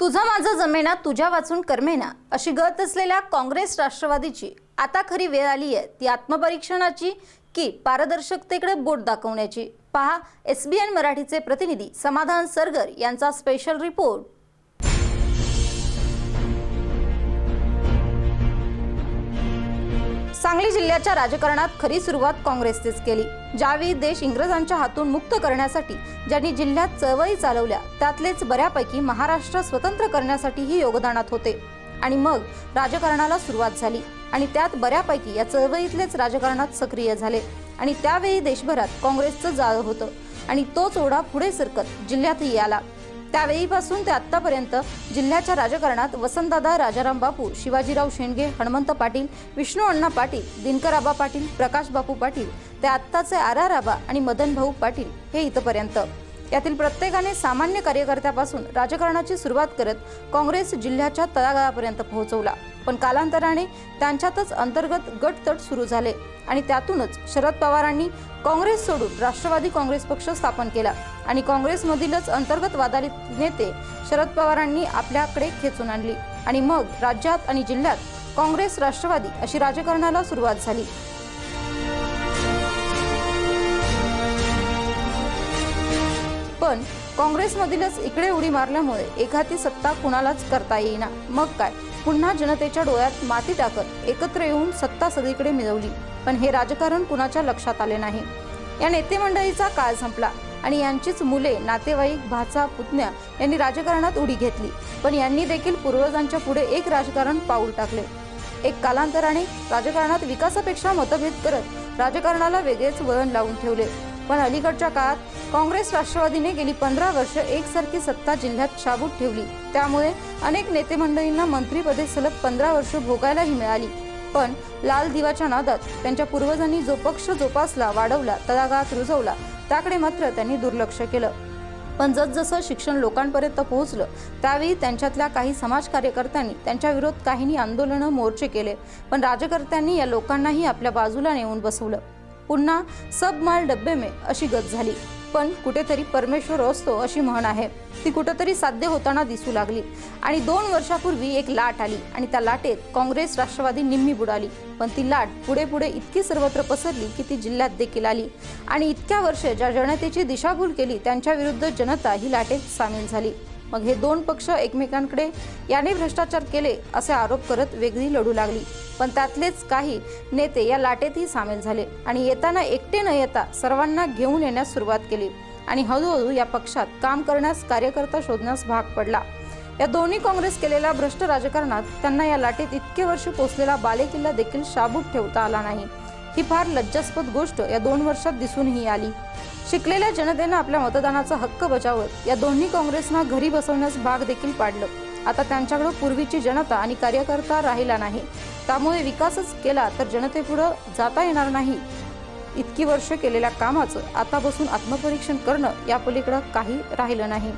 तुझं माझं जमेना तुझ्या वाचून करमेना अशी गत असलेल्या काँग्रेस राष्ट्रवादीची आता खरी वेळ आली आहे. ती आत्मपरीक्षणाची की पारदर्शकतेकडे बोट दाखवण्याची? पहा एस बी एन मराठीचे प्रतिनिधी समाधान सरगर यांचा स्पेशल रिपोर्ट सांगली जिल्ह्याच्या राजकारणात खरी सुरुवात काँग्रेसनेच केली. ज्यावेळी देश इंग्रजांच्या हातून मुक्त करण्यासाठी ज्यांनी जिल्ह्यात चळवळी चालवल्या त्यातलेच बऱ्यापैकी महाराष्ट्र स्वतंत्र करण्यासाठीही योगदानात होते. आणि मग राजकारणाला सुरुवात झाली आणि त्यात बऱ्यापैकी या चळवळीतलेच राजकारणात सक्रिय झाले. आणि त्यावेळी देशभरात काँग्रेसचं जाळं होतं आणि तोच ओढा पुढे सरकत जिल्ह्यातही आला. त्यावेळीपासून ते आत्तापर्यंत जिल्ह्याच्या राजकारणात वसंतदादा राजाराम बापू शिवाजीराव शेंडगे हनुमंत पाटील विष्णू अण्णा पाटील दिनकराबा पाटील प्रकाश बापू पाटील ते आत्ताचे आर आर आबा आणि मदन भाऊ पाटील हे इथपर्यंत. यातील प्रत्येकाने सामान्य कार्यकर्त्यापासून राजकारणाची सुरुवात करत काँग्रेस जिल्ह्याच्या तळागाळापर्यंत पोहोचवला. पण कालांतराने त्यांच्यातच अंतर्गत गटतट सुरू झाले आणि त्यातूनच शरद पवारांनी काँग्रेस सोडून राष्ट्रवादी काँग्रेस पक्ष स्थापन केला आणि काँग्रेसमधीलच अंतर्गत वादालित नेते शरद पवारांनी आपल्याकडे खेचून आणली. आणि मग राज्यात आणि जिल्ह्यात काँग्रेस राष्ट्रवादी अशी राजकारणाला सुरुवात झाली. पण काँग्रेसमधीलच इकडे उडी मारल्यामुळे एखादी सत्ता कुणालाच करता येईना. मग काय? पुन्हा जनतेच्या डोळ्यात माती टाकत एकत्र येऊन सत्ता सगळीकडे मिळवली पण हे राजकारण कुणाच्या लक्षात आले नाही? या नेते मंडळीचा काळ संपला आणि यांचीच मुले नातेवाईक भाचा पुतण्या यांनी राजकारणात उडी घेतली. पण यांनी देखील पूर्वजांच्या पुढे एक राजकारण पाऊल टाकले. एक कालांतराने राजकारणात विकासापेक्षा मतभेद करत राजकारणाला वेगळेच वळण लावून ठेवले. पण अलीकडच्या काळात काँग्रेस राष्ट्रवादीने गेली पंधरा वर्ष एकसारखी सत्ता जिल्ह्यात शाबूत ठेवली. त्यामुळे अनेक नेते मंडळींना मंत्रीपदे सलग पंधरा वर्ष भोगायलाही मिळाली. पण लाल दिवाच्या नादात त्यांच्या पूर्वजांनी जो पक्ष जोपासला वाढवला तळागाळात रुजवला त्याकडे मात्र त्यांनी दुर्लक्ष केलं. पण जसजसं शिक्षण लोकांपर्यंत पोहोचलं त्यावेळी त्यांच्यातल्या काही समाज कार्यकर्त्यांनी त्यांच्या विरोध काहींनी आंदोलनं मोर्चे केले. पण राजकर्त्यांनी या लोकांनाही आपल्या बाजूला नेऊन बसवलं. पुन्हा सब माल डब्बे में अशी गत झाली. पण कुठेतरी परमेश्वर असतो अशी म्हण आहे. ती कुठेतरी साध्य होताना दिसू लागली. आणि दोन वर्षापूर्वी एक लाट आली आणि त्या लाटेत काँग्रेस राष्ट्रवादी निम्मी बुडाली. पण ती लाट पुढे पुढे इतकी सर्वत्र पसरली की ती जिल्ह्यात देखील आली. आणि इतक्या वर्ष ज्या जनतेची दिशाभूल केली त्यांच्या विरुद्ध जनता ही लाटेत सामील झाली. मग हे दोन पक्ष एकमेकांकडे याने भ्रष्टाचार केले असे आरोप करत वेगळी लढू लागली. पण त्यातलेच काही नेते या लाटेतही सामील झाले आणि येताना एकटे न येता सर्वांना घेऊन येण्यास सुरुवात केली आणि हळूहळू या पक्षात काम करण्यास कार्यकर्ता शोधण्यास भाग पडला. या दोन्ही काँग्रेस केलेल्या भ्रष्ट राजकारणात त्यांना या लाटेत इतके वर्ष पोचलेला बालेकिल्ला देखील शाबूत ठेवता आला नाही. ही फार लज्जास्पद गोष्ट या दोन वर्षात दिसूनही आली. शिकलेल्या जनतेनं आपल्या मतदानाचा हक्क बजावत या दोन्ही काँग्रेसना घरी बसवण्यास भाग देखील पाडलं. आता त्यांच्याकडे पूर्वीची जनता आणि कार्यकर्ता राहिला नाही. त्यामुळे विकासच केला तर जनतेपुढं जाता येणार नाही. इतकी वर्ष केलेल्या कामाचं आता बसून आत्मपरीक्षण करणं या पलीकडं काही राहिलं नाही.